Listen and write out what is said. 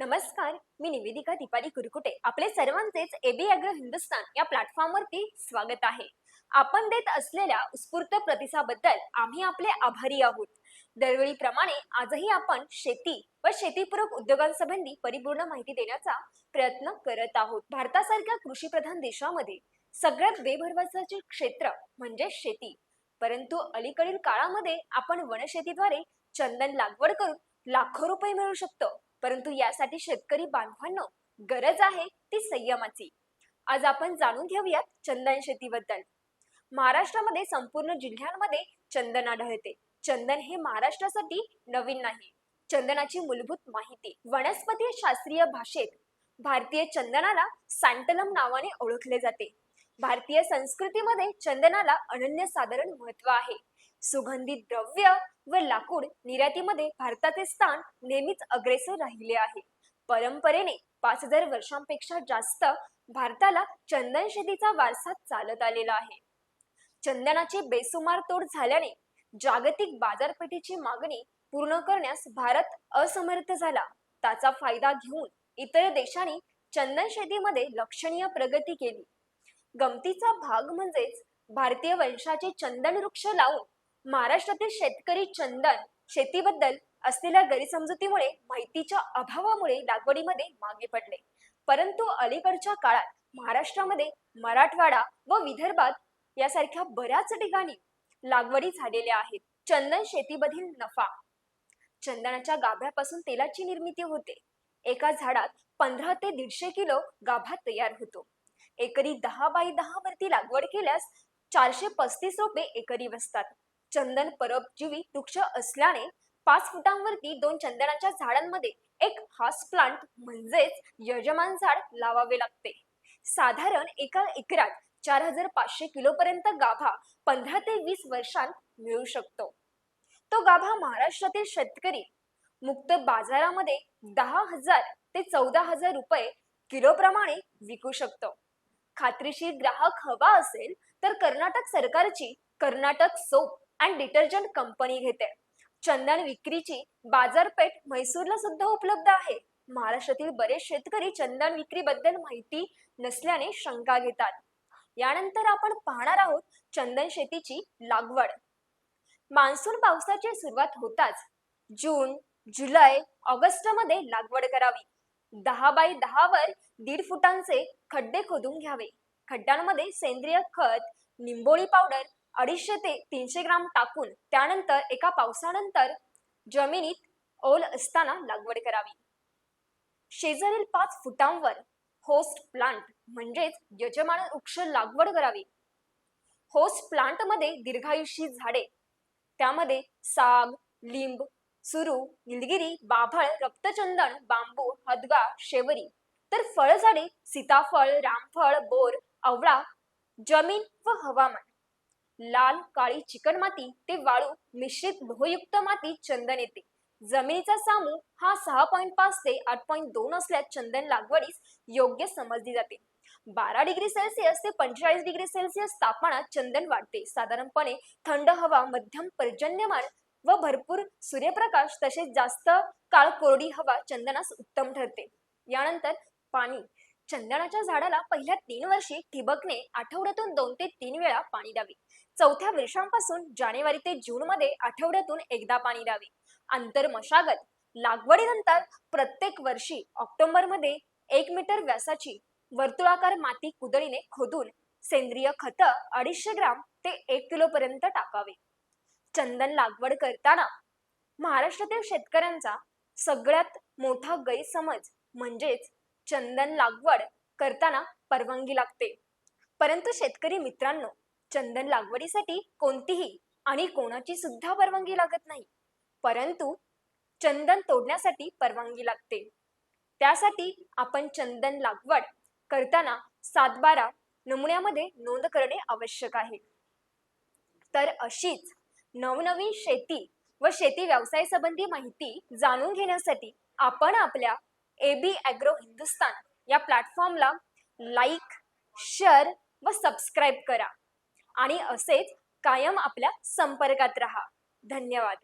नमस्कार मी निवेदिका दीपाली कुरकुटे. आपले सर्वांचेच AB agro Hindustan या प्लॅटफॉर्मवरती स्वागत आहे. आपण देत असलेल्या उत्स्फूर्त प्रतिसाबद्दल आम्ही आपले आभारी आहोत. दरवेळीप्रमाणे आजही आपण शेती व शेतीपूरक उद्योगांसंबंधी परिपूर्ण माहिती देण्याचा प्रयत्न करत आहोत. भारतासारख्या कृषीप्रधान देशामध्ये सगळ्यात बेभरवसाचे क्षेत्र म्हणजे शेती. परंतु अलीकडील काळामध्ये आपण वनशेतीद्वारे चंदन लागवड करून लाखो रुपये मिळवू शकतो. परंतु यासाठी शेतकरी बांधवांनो गरज आहे ती संयमाची. आज आपण जाणून घेऊयात चंदन शेतीबद्दल. महाराष्ट्रामध्ये संपूर्ण जिल्ह्यांमध्ये चंदन आढळते. चंदन हे महाराष्ट्रासाठी नवीन नाही. चंदनाची मूलभूत माहिती वनस्पती शास्त्रीय भाषेत भारतीय चंदनाला सॅन्टलम नावाने ओळखले जाते. भारतीय संस्कृतीमध्ये चंदनाला अनन्यसाधारण महत्त्व आहे. सुगंधित द्रव्य व लाकूड निर्यातीमध्ये भारताचे स्थान नेहमीच अग्रेसर राहिले आहे. परंपरेने पाच हजार वर्षांपेक्षा जास्त भारताला चंदन शेतीचा वारसा चालत आलेला आहे. चंदनाची बेसुमार तोड झाल्याने जागतिक बाजारपेठेची मागणी पूर्ण करण्यास भारत असमर्थ झाला. त्याचा फायदा घेऊन इतर देशांनी चंदन शेतीमध्ये लक्षणीय प्रगती केली. गमतीचा भाग म्हणजेच भारतीय वंशाचे चंदन वृक्ष लावून महाराष्ट्रातील शेतकरी चंदन शेतीबद्दल असलेल्या गैरसमजुतीमुळे माहितीच्या अभावामुळे लागवडीमध्ये मागे पडले. परंतु अलीकडच्या काळात महाराष्ट्रामध्ये मराठवाडा व विदर्भात यासारख्या बऱ्याच ठिकाणी लागवडी झालेल्या आहेत. चंदन शेतीमधील नफा. चंदनाच्या गाभ्यापासून तेलाची निर्मिती होते. एका झाडात पंधरा ते दीडशे किलो गाभा तयार होतो. एकरी दहा बाय दहा वरती लागवड केल्यास चारशे पस्तीस रोपे एकरी बसतात. चंदन परबजीवी वृक्ष असल्याने पाच फुटांवरती दोन चंदनाच्या झाडांमध्ये एक हास प्लांट म्हणजेच यजमान झाड लावावे लागते. साधारण एका एकरात चार हजार पाचशे किलो पर्यंत गाभा पंधरा ते वीस वर्षांत मिळू शकतो. तो गाभा महाराष्ट्रातील शेतकरी मुक्त बाजारामध्ये दहा हजार ते चौदा हजार रुपये किलो प्रमाणे विकू शकतो. खात्रीशीर ग्राहक हवा असेल तर कर्नाटक सरकारची Karnataka soap and detergent company घेते. चंदन विक्रीची बाजारपेठ म्हैसूरला सुद्धा उपलब्ध आहे. महाराष्ट्रातील बरेच शेतकरी चंदन विक्रीबद्दल माहिती नसल्याने शंका घेतात. यानंतर आपण पाहणार आहोत चंदन शेतीची लागवड. मान्सून पावसाची सुरुवात होताच. जून जुलै ऑगस्टमध्ये लागवड करावी. दहा बाय दहा वर दीड फुटांचे खड्डे खोदून घ्यावे. खड्ड्यांमध्ये सेंद्रिय खत निंबोळी पावडर अडीचशे ते तीनशे ग्राम टाकून त्यानंतर एका पावसानंतर जमिनीत ओल असताना लागवड करावी. शेजारील पाच फुटांवर होस्ट प्लांट म्हणजेच यजमान वृक्ष लागवड करावी. होस्ट प्लांटमध्ये दीर्घायुषी झाडे त्यामध्ये साग लिंब सुरू निलगिरी बाभळ रक्तचंदन बांबू हदगा शेवरी. तर फळझाडे सीताफळ रामफळ बोर आवळा जमीन व हवामान. लाल काळी चिकणमाती ते वाळू मिश्रित लोहयुक्त माती चंदन येते. जमिनीचा सामू हा सहा पॉईंट पाच ते आठ पॉईंट दोन असल्यास चंदन लागवडीस योग्य समजली जाते. बारा डिग्री सेल्सिअस ते पंचेचाळीस डिग्री सेल्सिअस तापमानात चंदन वाढते. साधारणपणे थंड हवा मध्यम पर्जन्यमान व भरपूर सूर्यप्रकाश तसेच जास्त काळ कोरडी हवा चंदनास उत्तम ठरते. यानंतर पाणी. चंदनाच्या झाडाला पहिल्या तीन वर्षी ठिबकने आठवड्यातून दोन ते तीन वेळा पाणी द्यावे. चौथ्या वर्षांपासून जानेवारी ते जून मध्ये आठवड्यातून एकदा पाणी द्यावे. आंतर मशागत. लागवडीनंतर प्रत्येक वर्षी ऑक्टोबरमध्ये एक मीटर व्यासाची वर्तुळाकार माती कुदळीने खोदून सेंद्रिय खत अडीचशे ग्राम ते एक किलो पर्यंत टाकावे. चंदन लागवड करताना महाराष्ट्रातील शेतकऱ्यांचा सगळ्यात मोठा गैरसमज म्हणजेच चंदन लागवड करताना परवानगी लागते. परंतु शेतकरी मित्रांनो चंदन लागवडीसाठी कोणतीही आणि कोणाची सुद्धा परवानगी लागत नाही. परंतु चंदन तोडण्यासाठी परवानगी लागते. त्यासाठी आपण चंदन लागवड करताना सातबारा नमुन्यामध्ये नोंद करणे आवश्यक आहे. तर अशीच नवनवीन शेती व शेती व्यवसाय संबंधी माहिती जाणून घेण्यासाठी आपण आपल्या एबी ॲग्रो हिंदुस्तान या प्लॅटफॉर्मला लाईक शेअर व सबस्क्राईब करा. आणि असेच कायम आपल्या संपर्कात रहा. धन्यवाद.